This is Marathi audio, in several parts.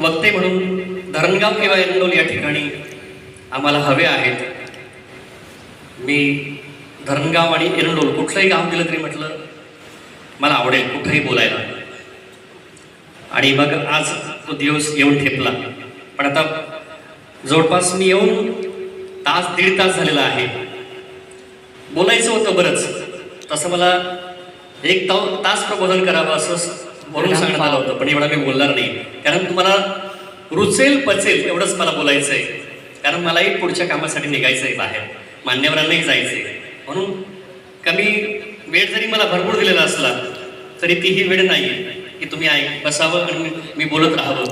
वक्ते म्हणून धरणगाव किंवा एरंडोल या ठिकाणी आम्हाला हवे आहेत. मी धरणगाव आणि एरंडोल कुठलंही गाव दिलं तरी म्हटलं मला आवडेल कुठंही बोलायला. आणि मग आज तो दिवस येऊन ठेपला. पण आता जवळपास मी येऊन तास दीड तास झालेला आहे. बोलायचं होतं बरंच. तसं मला एक तास प्रबोधन करावं असं म्हणून सांगण्यात आलं होतं पण एवढा मी बोलणार नाही. कारण तुम्हाला रुचेल पचेल एवढंच मला बोलायचं आहे कारण मलाही पुढच्या कामासाठी निघायचं आहे बाहेर. मान्यवरांनाही जायचं आहे म्हणून कमी वेळ जरी मला भरपूर दिलेला असला तरी ती ही वेळ नाही आहे की तुम्ही ऐक बसावं आणि मी- मी बोलत राहावं.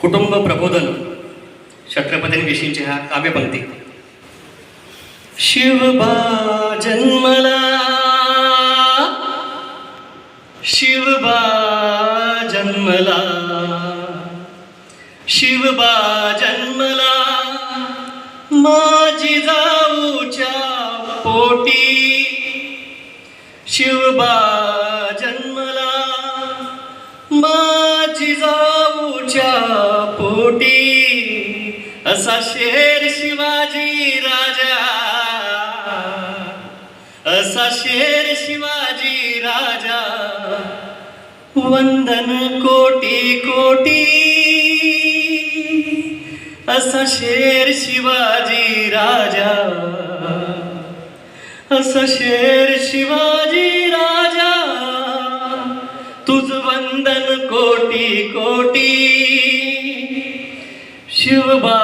कुटुंब प्रबोधन छत्रपतींविषयीची हा काव्यपंक्ती. शिवबा जन्मला शिवबा जन्मला. शिवबा जन्मला. माझी जाऊच्या पोटी. शिवबा जन्मला. माझी जाऊच्या पोटी. असा शेर शिवाजी राजा. असा शेर शिवाजी राजा. वंदन कोटी कोटी. असा शेर शिवाजी राजा. असा शेर शिवाजी राजा. तुझ वंदन कोटी कोटी. शिवबा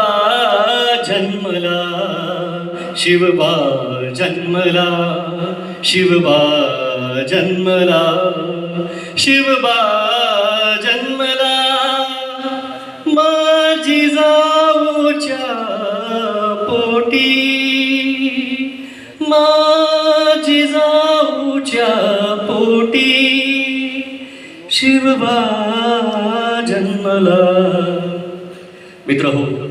जन्मला शिवबा जन्मला शिवबा जन्मला शिवबा जन्मला. माझी जाऊच्या पोटी माझी जाऊच्या पोटी शिवबा जन्मला. मित्र हो